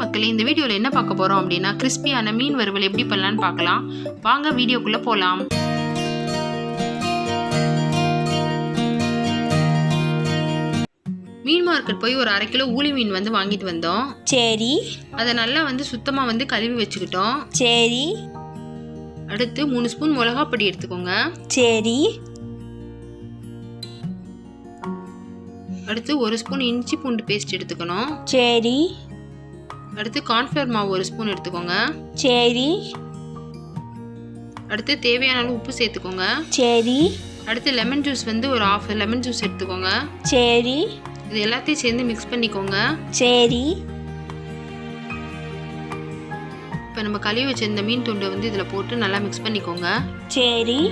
மக்களே இந்த வீடியோவில் என்ன பார்க்க போகிறோம் அப்படின்னா கிறிஸ்பியான மீன் வறுவல் எப்படி பண்ணலான்னு பார்க்கலாம். வாங்க வீடியோக்குள்ளே போகலாம் மீன் மார்க்கெட் போய் ஒரு அரை கிலோ ஊளி மீன் வந்து வாங்கிட்டு வந்தோம். சரி. அதை நல்லா வந்து சுத்தமாக வந்து கழுவி வச்சுக்கிட்டோம். சரி. அடுத்து மூணு ஸ்பூன் மிளகாப்பொடி எடுத்துக்கோங்க. சரி. அடுத்து ஒரு ஸ்பூன் இஞ்சி பூண்டு பேஸ்ட் எடுத்துக்கணும். சரி. அடுத்து கார்ன்ஃப்ளவர் மாவு ஒரு ஸ்பூன் எடுத்துக்கோங்க. சரி. அடுத்து தேவையான அளவு உப்பு சேர்த்துக்கோங்க. சரி. அடுத்து லெமன் ஜூஸ் வந்து ஒரு ஆஃப் லெமன் ஜூஸ் எடுத்துக்கோங்க. சரி. இது எல்லாத்தையும் சேர்ந்து மிக்ஸ் பண்ணிக்கோங்க. சரி. இப்போ நம்ம கழுவி வச்ச இந்த மீன் துண்டை வந்து இதில் போட்டு நல்லா மிக்ஸ் பண்ணிக்கோங்க. சரி.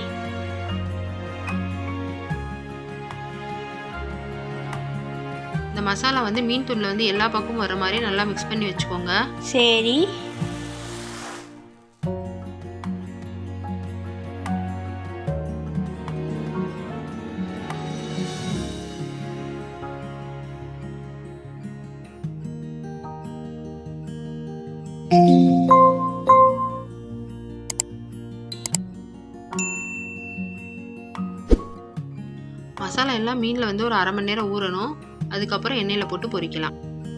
இந்த மசாலா வந்து மீன் துண்டில் வந்து எல்லா பக்கமும் வர மாதிரி நல்லா மிக்ஸ் பண்ணி வச்சுக்கோங்க. சரி. மசாலா எல்லாம் மீனில் வந்து ஒரு அரை மணி நேரம் ஊறணும். அதுக்கப்புறம் எண்ணெயில் போட்டு பொரிக்கலாம்.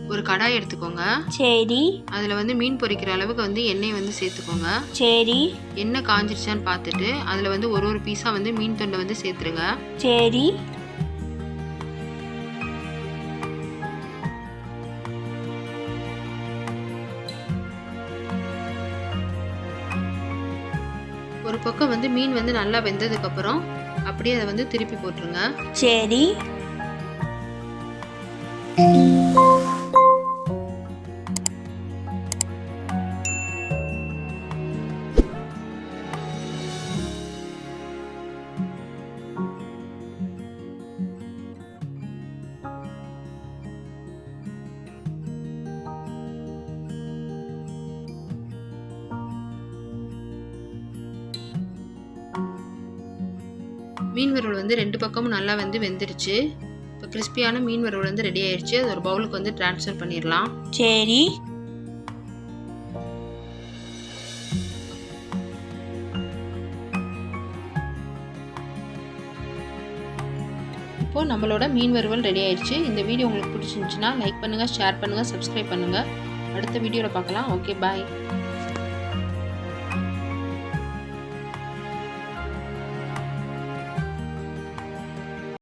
ஒரு கடாய் எடுத்துக்கோங்க. சரி. அதில் வந்து மீன் பொரிக்கிற அளவுக்கு வந்து எண்ணெய் வந்து சேர்த்துக்கோங்க. சரி. எண்ணெய் காஞ்சிருச்சான்னு பார்த்துட்டு அதில் வந்து ஒரு ஒரு பீஸாக வந்து மீன் துண்டை வந்து சேர்த்துருங்க. சரி. ஒரு பக்கம் வந்து மீன் வந்து நல்லா வெந்ததுக்கப்புறம் அப்படியே அதை வந்து திருப்பி போட்டுருங்க. சரி. மீன் வறுவல் வந்து ரெண்டு பக்கமும் நல்லா வந்து வெந்துருச்சு. இப்போ கிறிஸ்பியான மீன் வறுவல் வந்து ரெடி ஆயிடுச்சு. அது ஒரு பவுலுக்கு வந்து ட்ரான்ஸ்ஃபர் பண்ணிடலாம். சரி. இப்போது நம்மளோட மீன் வறுவல் ரெடி ஆயிடுச்சு. இந்த வீடியோ உங்களுக்கு பிடிச்சிருந்துச்சுன்னா லைக் பண்ணுங்கள் ஷேர் பண்ணுங்கள் சப்ஸ்கிரைப் பண்ணுங்கள் அடுத்த வீடியோவில் பார்க்கலாம். Okay bye